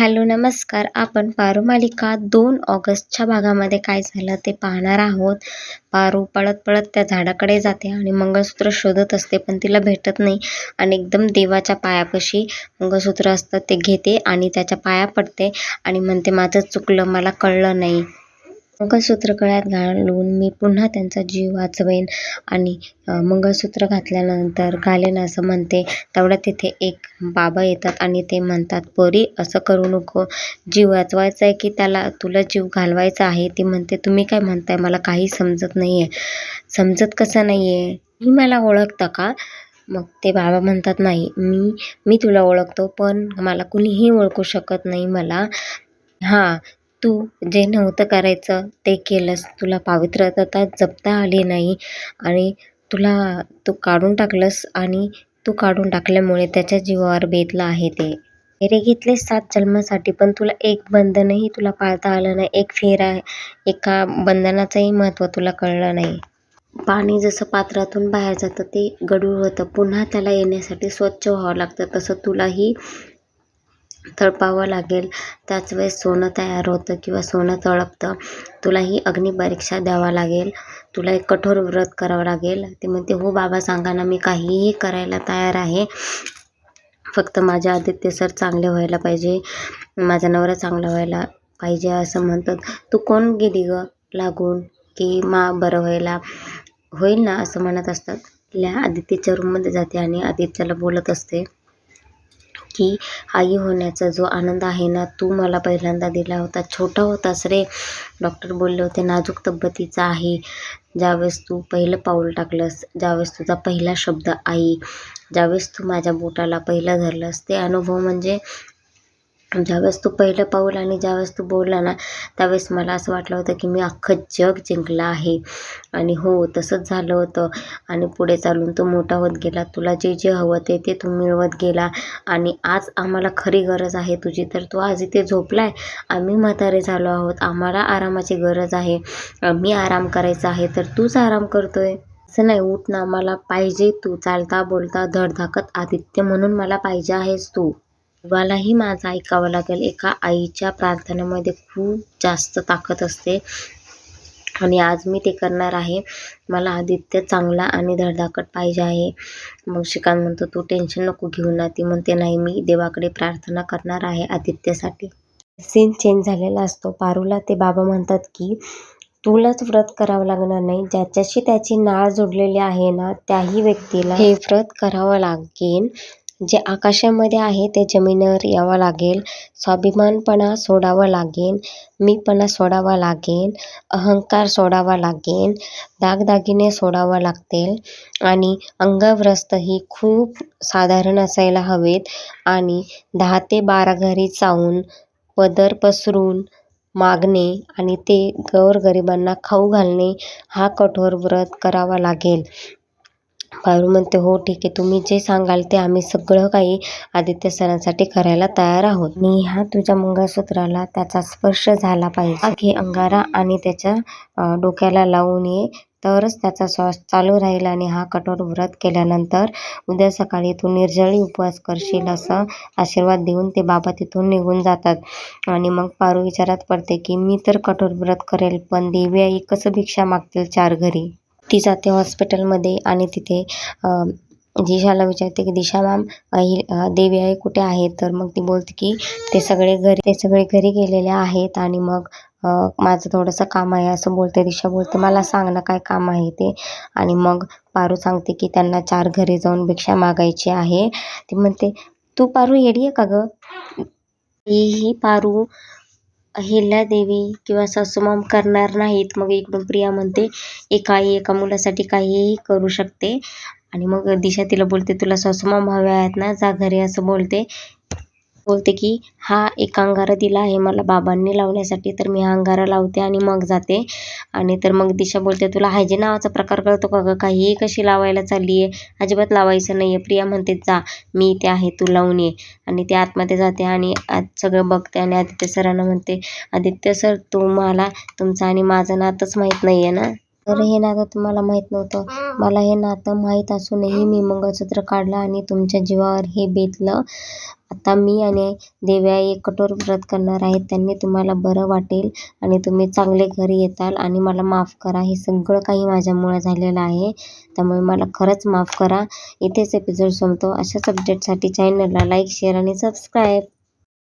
Hello नमस्कार. आपण पारू मालिका दोन ऑगस्टच्या भागामध्ये काय झालं ते पाहणार आहोत. पारू पळत पळत त्या झाडाकडे जाते आणि मंगळसूत्र शोधत असते पण तिला भेटत नाही आणि एकदम देवाच्या पायापाशी मंगळसूत्र असतं ते घेते आणि त्याच्या पाया पडते आणि म्हणते माझं चुकलं मला कळलं नाही. मंगळसूत्र गळ्यात घालून मी पुन्हा त्यांचा जीव वाचवेन आणि मंगळसूत्र घातल्यानंतर घालेन असं म्हणते. तेवढ्यात तिथे एक बाबा येतात आणि ते म्हणतात पोरी असं करू नको. जीव वाचवायचा आहे की त्याला तुला जीव घालवायचा आहे? ती म्हणते तुम्ही काय म्हणताय? मला काही समजत नाही आहे समजत कसं नाही आहे मी मला ओळखता का? मग ते बाबा म्हणतात नाही मी मी तुला ओळखतो पण मला कुणीही ओळखू शकत नाही मला. हां तू जे नव्हतं करायचं ते केलंस. तुला पावित्र्यता जपता आली नाही आणि तुला तू काढून टाकलंस आणि तू काढून टाकल्यामुळे त्याच्या जीवावर बेतलं आहे ते. फेरे घेतले सात जन्मासाठी पण तुला एक बंधनही तुला पाळता आलं नाही. एक फेरा एका बंधनाचंही महत्त्व तुला कळलं नाही. पाणी जसं पात्रातून बाहेर जातं ते गढूळ होतं. पुन्हा त्याला येण्यासाठी स्वच्छ व्हावं लागतं. तसं तुलाही तळपावं लागेल. त्याच वेळेस सोनं तयार होतं किंवा सोनं तळपतं. तुलाही अग्निपरीक्षा द्यावा लागेल. तुला एक कठोर व्रत करावं लागेल. ते म्हणते हो बाबा सांगा ना मी काहीही करायला तयार आहे. फक्त माझ्या आदित्य सर चांगले व्हायला पाहिजे. माझा नवरा चांगला व्हायला पाहिजे असं म्हणतात. तू कोण गेली ग लागून? की मा बरं व्हायला? होईल ना? असं म्हणत असतात. ल्या आदित्यच्या रूममध्ये जाते आणि आदित्यला बोलत असते. की आई होण्याचा जो आनंद आहे ना तू मला पहिल्यांदा दिला होता. छोटा होतास रे. डॉक्टर बोलले होते नाजूक तब्येतीचा आहे. ज्यावेळेस तू पहिलं पाऊल टाकलंस ज्यावेळेस तुझा पहिला शब्द आई ज्यावेळेस तू माझ्या बोटाला पहिलं धरलंस ते अनुभव म्हणजे ज्यावेळेस तू पहिलं पाऊल आणि ज्यावेळेस तू बोलला ना त्यावेळेस मला असं वाटलं होतं की मी अख्खं जग जिंकलं आहे. आणि हो तसंच झालं होतं. आणि पुढे चालून तू मोठा होत गेला. तुला जे जे हवं ते ते तू मिळवत गेला. आणि आज आम्हाला खरी गरज आहे तुझी. तर तू आज इथे झोपला आहे आम्ही म्हातारे झालो आहोत. आम्हाला आरामाची गरज आहे. आम्ही आराम करायचा आहे. तर तूच आराम करतोय. असं नाही उठ ना. मला पाहिजे तू. चालता बोलता धडधाकत आदित्य म्हणून मला पाहिजे आहेस तू. मलाही माझं ऐकावं लागेल. एका आईच्या प्रार्थनेमध्ये खूप जास्त ताकद असते. आणि आज मी ते करणार आहे. मला आदित्य चांगला आणि धडधाकट पाहिजे आहे. मग श्रीकांत म्हणतो तू टेन्शन नको घेऊ ना. ती म्हणते नाही मी देवाकडे प्रार्थना करणार आहे आदित्यसाठी. सीन चेंज झालेला असतो. पारूला ते बाबा म्हणतात की तुलाच व्रत करावं लागणार नाही. ज्याच्याशी त्याची नाळ जोडलेली आहे ना त्याही व्यक्तीला हे व्रत करावं लागेल जे आकाशामध्ये आहे ते जमिनीवर यावं लागेल. स्वाभिमानपणा सोडावा लागेल. मीपणा सोडावा लागेल. अहंकार सोडावा लागेल. दागदागिने सोडावा लागतील. आणि अंगव्रस्त ही खूप साधारण असायला हवेत. आणि दहा ते बारा घरी चावून पदर पसरून मागणे आणि ते गोरगरिबांना खाऊ घालणे हा कठोर व्रत करावा लागेल. पारू म्हणते हो ठीक आहे. तुम्ही जे सांगाल ते आम्ही सगळं काही आदित्य सरांसाठी करायला तयार आहोत. आणि ह्या तुझ्या मंगळसूत्राला त्याचा स्पर्श झाला पाहिजे. अखे अंगारा आणि त्याच्या डोक्याला लावून ये. तरच त्याचा श्वास चालू राहील आणि हा कठोर व्रत केल्यानंतर उद्या सकाळी तू निर्जळी उपवास करशील असं आशीर्वाद देऊन ते बाबा तिथून निघून जातात. आणि मग पारू विचारात पडते की मी तर कठोर व्रत करेल पण देवी आई कसं भिक्षा मागतील चार घरी? ती जाते हॉस्पिटलमध्ये आणि तिथे दिशाला विचारते की दिशा मॅम अहि देवी आई कुठे आहे तर मग ती बोलते की ते सगळे घरी ते सगळे घरी गेलेले आहेत आणि मग माझं थोडंसं काम आहे असं बोलते दिशा. बोलते मला सांग ना काय काम आहे ते. आणि मग पारू सांगते की त्यांना चार घरी जाऊन भिक्षा मागायची आहे. ती म्हणते तू पारू येडी आहे का गं? ही पारू देवी किंवा सासूमाम करणार नाहीत. मग इकडून प्रिया म्हणते एक आई एका मुलासाठी काहीही करू शकते. आणि मग दिशा तिला बोलते तुला सासूमाम हव्या आहेत ना जा घरी असं बोलते. बोलते की हा एक अंगारा दिला आहे मला बाबांनी लावण्यासाठी तर मी हा अंगारा लावते आणि मग जाते. आणि तर मग दिशा बोलते तुला हायजे नावाचा प्रकार कळतो का गं? काहीही कशी लावायला चालली आहे? अजिबात लावायचं नाही आहे प्रिया म्हणते जा मी इथे आहे तू लावून ये. आणि ते आतमध्ये जाते आणि आत सगळं बघते आणि आदित्य सरांना म्हणते आदित्य सर तुम्हाला तुमचं आणि माझं नातंच माहीत नाही आहे ना? तर हे नातं तुम्हाला माहीत नव्हतं. मला हे नातं माहीत असूनही मी मंगळसूत्र काढलं आणि तुमच्या जीवावर हे बेतलं. आता मी आणि देव्या एक कठोर व्रत करणार आहेत. त्यांनी तुम्हाला बरं वाटेल आणि तुम्ही चांगले घरी येताल आणि मला माफ करा. हे सगळं काही माझ्यामुळे झालेलं आहे. त्यामुळे मला खरंच माफ करा. इथेच एपिसोड संपतो. अशाच अपडेटसाठी चॅनलला लाईक शेअर आणि सबस्क्राईब